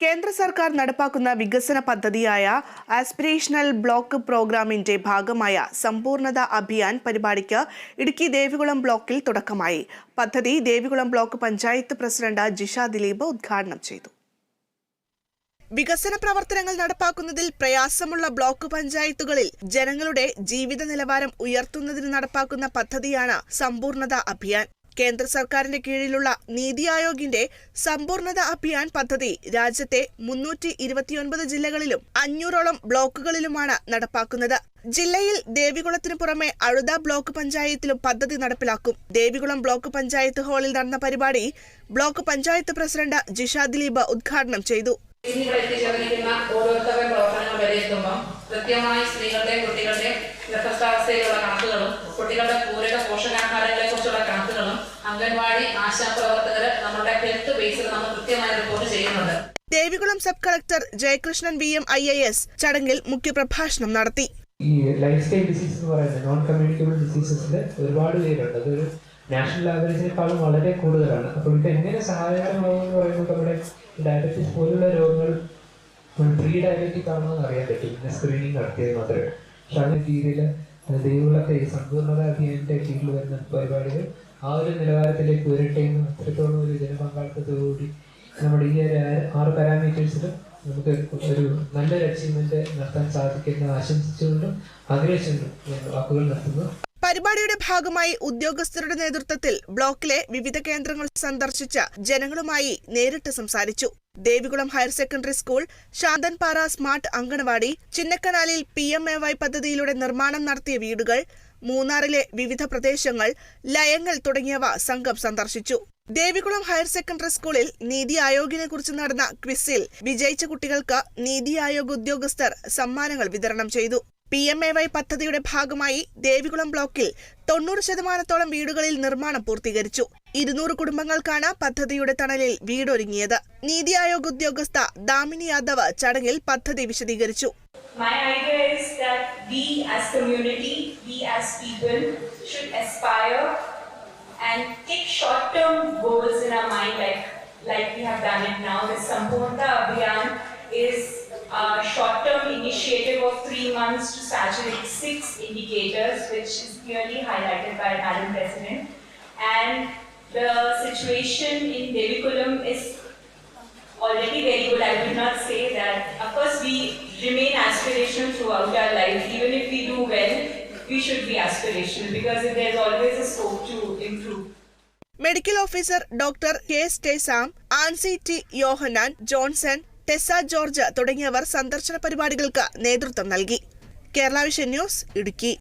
കേന്ദ്ര സർക്കാർ നടപ്പാക്കുന്ന വികസന പദ്ധതിയായ ആസ്പിരേഷണൽ ബ്ലോക്ക് പ്രോഗ്രാമിന്റെ ഭാഗമായ സമ്പൂർണത അഭിയാൻ പരിപാടിക്ക് ഇടുക്കി ദേവികുളം ബ്ലോക്കിൽ തുടക്കമായി. പദ്ധതി ദേവികുളം ബ്ലോക്ക് പഞ്ചായത്ത് പ്രസിഡന്റ് ജിഷ ദിലീപ് ഉദ്ഘാടനം ചെയ്തു. വികസന പ്രവർത്തനങ്ങൾ നടപ്പാക്കുന്നതിൽ പ്രയാസമുള്ള ബ്ലോക്ക് പഞ്ചായത്തുകളിൽ ജനങ്ങളുടെ ജീവിത നിലവാരം ഉയർത്തുന്നതിന് നടപ്പാക്കുന്ന പദ്ധതിയാണ് സമ്പൂർണത അഭിയാൻ. കേന്ദ്ര സർക്കാരിന്റെ കീഴിലുള്ള നീതി ആയോഗിന്റെ സമ്പൂർണത അഭിയാൻ പദ്ധതി രാജ്യത്തെ മുന്നൂറ്റി ഇരുപത്തിയൊൻപത് ജില്ലകളിലും അഞ്ഞൂറോളം ബ്ലോക്കുകളിലുമാണ് നടപ്പാക്കുന്നത്. ജില്ലയിൽ ദേവികുളത്തിന് പുറമെ അഴുത ബ്ലോക്ക് പഞ്ചായത്തിലും പദ്ധതി നടപ്പിലാക്കും. ദേവികുളം ബ്ലോക്ക് പഞ്ചായത്ത് ഹാളിൽ നടന്ന പരിപാടി ബ്ലോക്ക് പഞ്ചായത്ത് പ്രസിഡന്റ് ജിഷ ദിലീപ് ഉദ്ഘാടനം ചെയ്തു. കൃത്യമായി സ്ത്രീകളുടെയും കുട്ടികളുടെയും ഗർഭസ്ഥാവസ്ഥയിലുള്ള കണക്കുകളും കുട്ടികളുടെ പൂരക പോഷകാഹാരങ്ങളെ അംഗൻവാടി ആശാപ്രവർത്തകർ നമ്മുടെ ഹെൽത്ത് ബേസിൽ നമ്മൾ കൃത്യമായി റിപ്പോർട്ട് ചെയ്യുന്നുണ്ട്. Devikulam sub collector Jayakrishnan V M I A S ചടങ്ങിൽ മുഖ്യപ്രഭാഷണം നടത്തി. ഈ ലൈഫ് സ്റ്റൈൽ ഡിസീസ് എന്ന് പറയുന്നത് നോൺ കമ്മ്യൂണിക്കബിൾ ഡിസീസസിൽ ഒരുപാട് പേരുണ്ട്. അതൊരു നാഷണൽ ആവറേജിനേക്കാളും വളരെ കൂടുതലാണ്. അപ്പോൾ ഇത് എങ്ങനെ സഹായകരമാകുമെന്ന് പറയുന്നത് നമ്മുടെ ഡയബറ്റിസ് പോലുള്ള രോഗങ്ങൾ പ്രീ ഡയബറ്റിക് ആണോ എന്ന് അറിയാൻ പറ്റും. പിന്നെ സ്ക്രീനിങ് നടത്തിയത് മാത്രമേ. പക്ഷെ അങ്ങനെ രീതിയിൽ ദൈവമുള്ള സമ്പൂർണത അഭിയാന്റെ കീഴിൽ വരുന്ന പരിപാടികൾ ആ ഒരു നിലവാരത്തിലേക്ക് ഉയരട്ടെ എന്ന് അത്രത്തോളം ഒരു ജനപങ്കാളിത്തത്തോടുകൂടി നമ്മുടെ ഈ ഒരു ആറ് പാരാമീറ്റേഴ്സിലും നമുക്ക് ഒരു നല്ല അച്ചീവ്മെന്റ് നടത്താൻ സാധിക്കുന്ന ആശംസിച്ചുകൊണ്ടും ആഗ്രഹിച്ചുകൊണ്ടും വാക്കുകൾ നടത്തുന്നു പരിപാടിയുടെ ഭാഗമായി ഉദ്യോഗസ്ഥരുടെ നേതൃത്വത്തിൽ ബ്ലോക്കിലെ വിവിധ കേന്ദ്രങ്ങൾ സന്ദർശിച്ച ജനങ്ങളുമായി നേരിട്ട് സംസാരിച്ചു. Devikulam higher secondary school Santhanpara smart anganwadi ചിന്നക്കനാലിൽ P M A Y പദ്ധതിയിലൂടെ നിർമ്മാണം നടത്തിയ വീടുകൾ മൂന്നാറിലെ വിവിധ പ്രദേശങ്ങൾ ലയങ്ങൾ തുടങ്ങിയവ സംഘം സന്ദർശിച്ചു. ദേവികുളം ഹയർ സെക്കൻഡറി സ്കൂളിൽ നീതി ആയോഗിനെ കുറിച്ച് നടന്ന ക്വിസിൽ വിജയിച്ച കുട്ടികൾക്ക് നീതി ആയോഗ് ഉദ്യോഗസ്ഥർ സമ്മാനങ്ങൾ വിതരണം ചെയ്തു. പി എം എ വൈ പദ്ധതിയുടെ ഭാഗമായി ദേവികുളം ബ്ലോക്കിൽ തൊണ്ണൂറ് ശതമാനത്തോളം വീടുകളിൽ നിർമ്മാണം പൂർത്തീകരിച്ചു. ഇരുന്നൂറ് കുടുംബങ്ങൾക്കാണ് പദ്ധതിയുടെ തണലിൽ വീടൊരുങ്ങിയത്. നീതി ആയോഗ് ഉദ്യോഗസ്ഥ ദാമിനി യാദവ് ചടങ്ങിൽ പദ്ധതി വിശദീകരിച്ചു. My idea is that we as community, as people should aspire and take short-term goals in our mind like, like we have done it now. The Sampurna Abhiyan is a short-term initiative of three months to saturate six indicators which is clearly highlighted by Madam President. And the situation in Devikulam is already very good. I would not say that. Of course, we remain aspirational throughout our life. Even if we do we should be aspirational because if there's always a scope to improve. Medical officer doctor K സ്റ്റേസാം Ancy T Yohannan Johnson Tessa George തുടങ്ങിയവർ സന്ദർശന പരിപാടികൾക്ക് നേതൃത്വം നൽകി. Kerala vision news Idukki.